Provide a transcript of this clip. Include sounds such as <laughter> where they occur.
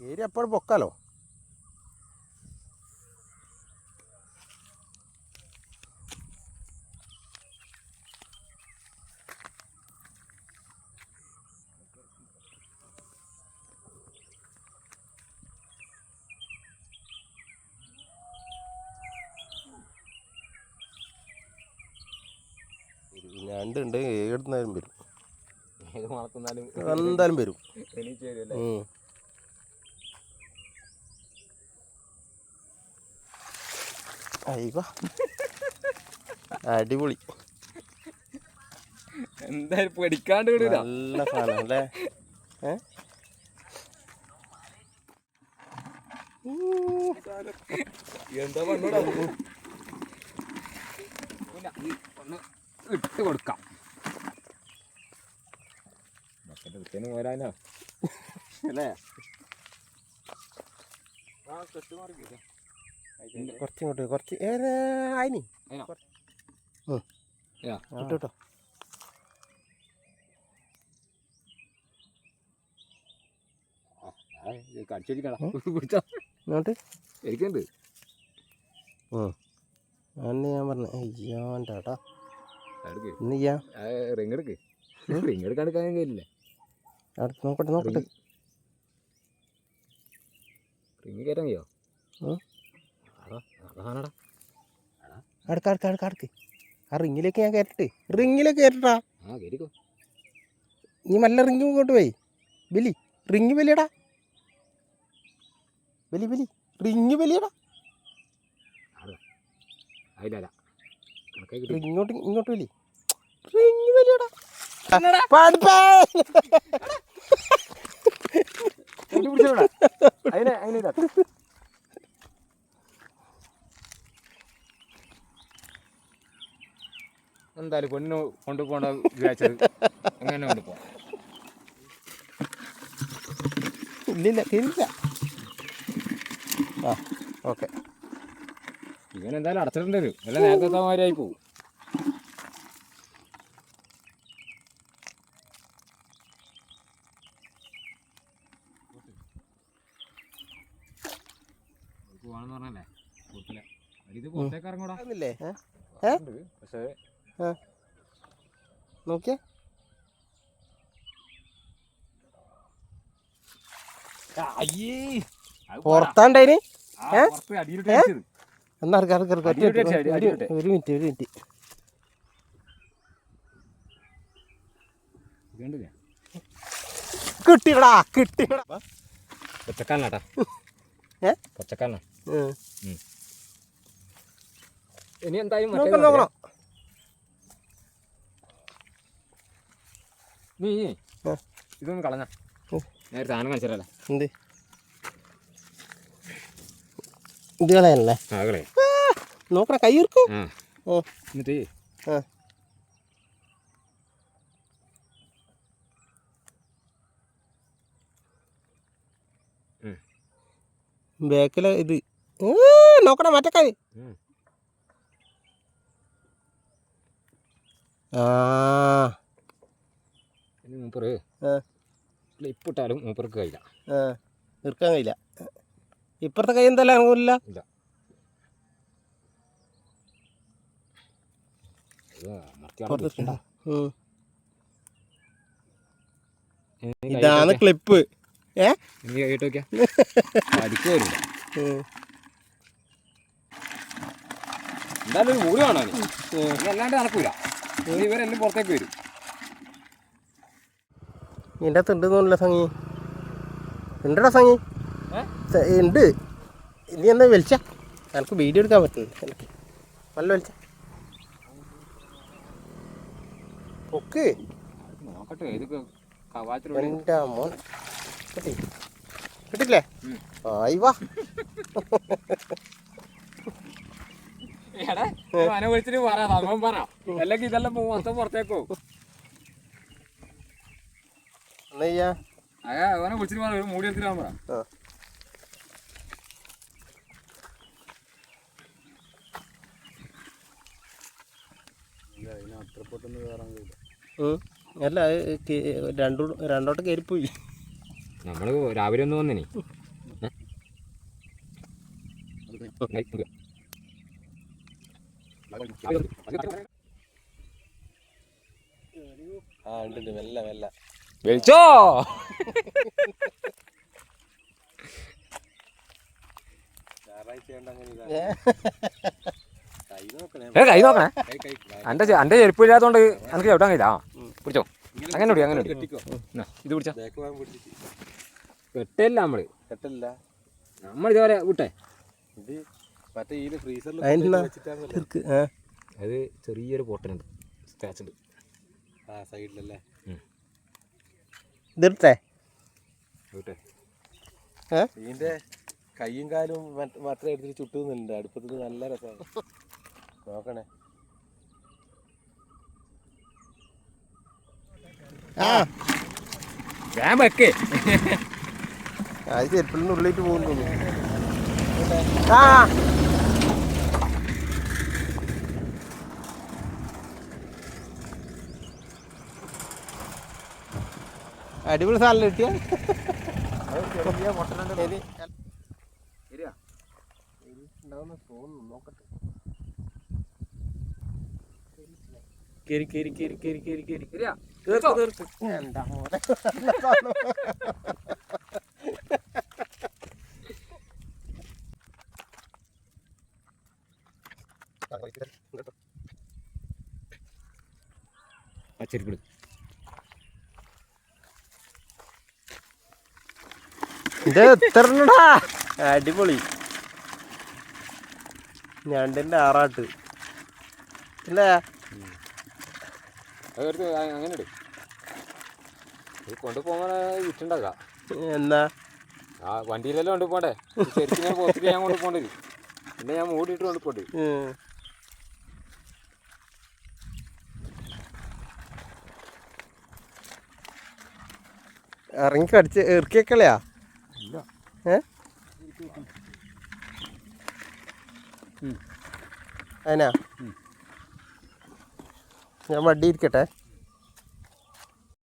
ഏരി അപ്പോഴും പൊക്കാലോ? ഞണ്ടുണ്ട് ഏടുന്നാലും വരും. എന്തായാലും വരും. അയ്യോ അടിപൊളി. എന്തായാലും പഠിക്കാണ്ട് നല്ല സാധനം അല്ലേ? എന്താ ഒന്ന് ഇട്ട് കൊടുക്കാം. പോരാനോ? അല്ലേ? കുറച്ച് ഇങ്ങോട്ട് കുറച്ച് അതിനോ? കേട്ടോ എനിക്കുണ്ട് ഞാൻ പറഞ്ഞു അയ്യോ റിങ് എടുക്ക് റിങ് എടുക്കാൻ എടുക്കാൻ കഴിയില്ലേ നോക്കട്ടെ നോക്കട്ടെ. റിങ്. കയറ്റാൻ കഴിയോ? അടുക്ക അടുക്ക അടുക്ക അടുക്ക്. ആ റിങ്ങിലേക്ക് ഞാൻ കയറ്റട്ടെ റിങ്ങിലേക്ക് കയറ്റട്ടാ നീ നല്ല റിങ് ഇങ്ങോട്ട് പോയി. ബലി റിങ് വലിയടാ ബലി ബലി റിങ് വലിയടാ അതിലല്ല ഇങ്ങോട്ട് ഇങ്ങോട്ട് വലി റിങ് വലിയടാ. എന്തായാലും പെണ്ണിന് കൊണ്ടുപോകേണ്ട വിചാരിച്ചത് അങ്ങനെ കൊണ്ടുപോകാം ഇല്ലില്ല തിരില്ല. ആ ഓക്കെ. ഇവൻ എന്തായാലും അടച്ചിട്ടുണ്ട് വരും. അല്ല നേരത്തെ മാതിരിയായി പോകും പോവാണെന്ന് പറഞ്ഞല്ലേ? ഇത് പുറത്തേക്ക് ഇറങ്ങൂടാ. പക്ഷേ നോക്കിയേ. ഏ? പുറത്ത് അടിയിലിട്ട് അടിച്ചത്. എന്നാ ഇറക്കാം ഇറക്കാം ഇറക്കാം. ഒറ്റ ഒരു- മിനിറ്റ് ഒരു മിനിറ്റ് കിട്ടിടാ കിട്ടിയടാ കിട്ടിയടാ പച്ചക്കാരനാട്ടാ <laughs> ഏ? പച്ചക്കാരനാ ഉം. ഇനി എന്തായാലും നോക്കണം നോക്കണം നീ. ഇതൊന്നും കളഞ്ഞ. നേരത്തെ ആന കാണിച്ചല്ലേ എന്ത് ഇത് കളയല്ലേ ആ കളെ നോക്കണ കൈ ഇറക്കും ഓ. എന്നിട്ട് ആ. ബാക്കിലെ ഇത്. നോക്കണം മറ്റേ കൈ. ഉം. ആ. ഇനി മൂപ്പറ്. ഇപ്പിട്ടാലും മൂപ്പർക്ക് കഴിയില്ല. ആ. ഇറക്കാൻ കഴിയില്ല. ഇപ്പുറത്തെ കൈ എന്തായാലും അനങ്ങൂല്ല. ഇതാണ് ക്ലിപ്പ്. ഏ. <laughs> എന്തായാലും ഒരു അല്ലാണ്ട് നടക്കൂല. ഇവരെല്ലാം പുറത്തേക്ക് വരും. നിന്റെ തോന്നില്ല സംഗി. ഉണ്ടടാ സംഗി. ഉണ്ട്. ഇനി എന്താ വലിച്ച? എനിക്ക് വീഡിയോ എടുക്കാൻ പറ്റുന്നു എനിക്ക് നല്ല വലിച്ച. പൊക്ക്. എന്റെ മോൻ കിട്ടി. കിട്ടില്ലേ. ആയി വാ. മന വിളിച്ചിട്ട് പറ സംഭവം പറ. അല്ലെങ്കിൽ ഇതെല്ലാം മൊത്തം പുറത്തേക്കോ എന്നാ അവനെ വിളിച്ചിട്ട് പറ മൂടി എടുത്തിട്ട് പറ അല്ല രണ്ടു രണ്ടോട്ട് കയറിപ്പോയി നമ്മൾ രാവിലെ ഒന്ന് വന്നിനി. ആ ഉണ്ട് മെല്ല മെല്ല. വലിച്ചോ ഏ കൈ നോക്കണേ. ചെ- അന്റെ ചെരുപ്പ് ഇല്ലാത്തോണ്ട് എനിക്ക് ചവിട്ടാൻ കഴിയില്ല. ആ പിടിച്ചോ. അങ്ങനെ ഓടി അങ്ങനെ ഓടി ഇത് പിടിച്ചോ. കെട്ടല്ല നമ്മൾ. കെട്ടല്ല നമ്മൾ ഇതുപോലെ വിട്ടെ. ഇത് മറ്റേ ഈ ഫ്രീസറിൽ അത് ചെറിയൊരു പൊട്ടനുണ്ട്. സ്റ്റാച്ചുണ്ട് ആ സൈഡിലല്ലേ. ഇതിട്ടെ? വിട്ടെ. ഇതിന്റെ കൈയും കാലും മാത്രം എടുത്തിട്ട് ചുട്ടുന്നുണ്ട്. അടുപ്പത്തിൽ നല്ല രസമാണ് നോക്കണേ. ആ. ഞാൻ വെക്കേ. അത് ചെരുപ്പിളിന് ഉള്ളിട്ട് പോകുന്നു തോന്നുന്നു. ആ. അടിപൊളി സാധനം കിട്ടിയ. കേറി കേറി കേറി കേറി കേറി കേറി. തീർക്ക് തീർക്ക് എന്താ മോനെ? ഇത് എത്രടാ അടിപൊളി. ഞണ്ടിന്റെ ആറാട്ട്. ഇല്ല? അതെടുത്ത് അങ്ങനെ ഇട്. ഇത് കൊണ്ടുപോകാൻ വിറ്റുണ്ടാകാം എന്നാ? ആ വണ്ടിയിലെല്ലാം കൊണ്ടുപോണ്ടേ ശരിക്കും ഞാൻ പോത്തിട്ട് ഞാൻ കൊണ്ടുപോകേണ്ടത് പിന്നെ ഞാൻ മൂടിയിട്ട് കൊണ്ടുപോണ്ട്. ഇറങ്ങി കടിച്ച് ഇറക്കിയേക്കളയാ ഏ? അതിനാ? ഞാൻ വണ്ടി ഇരിക്കട്ടെ.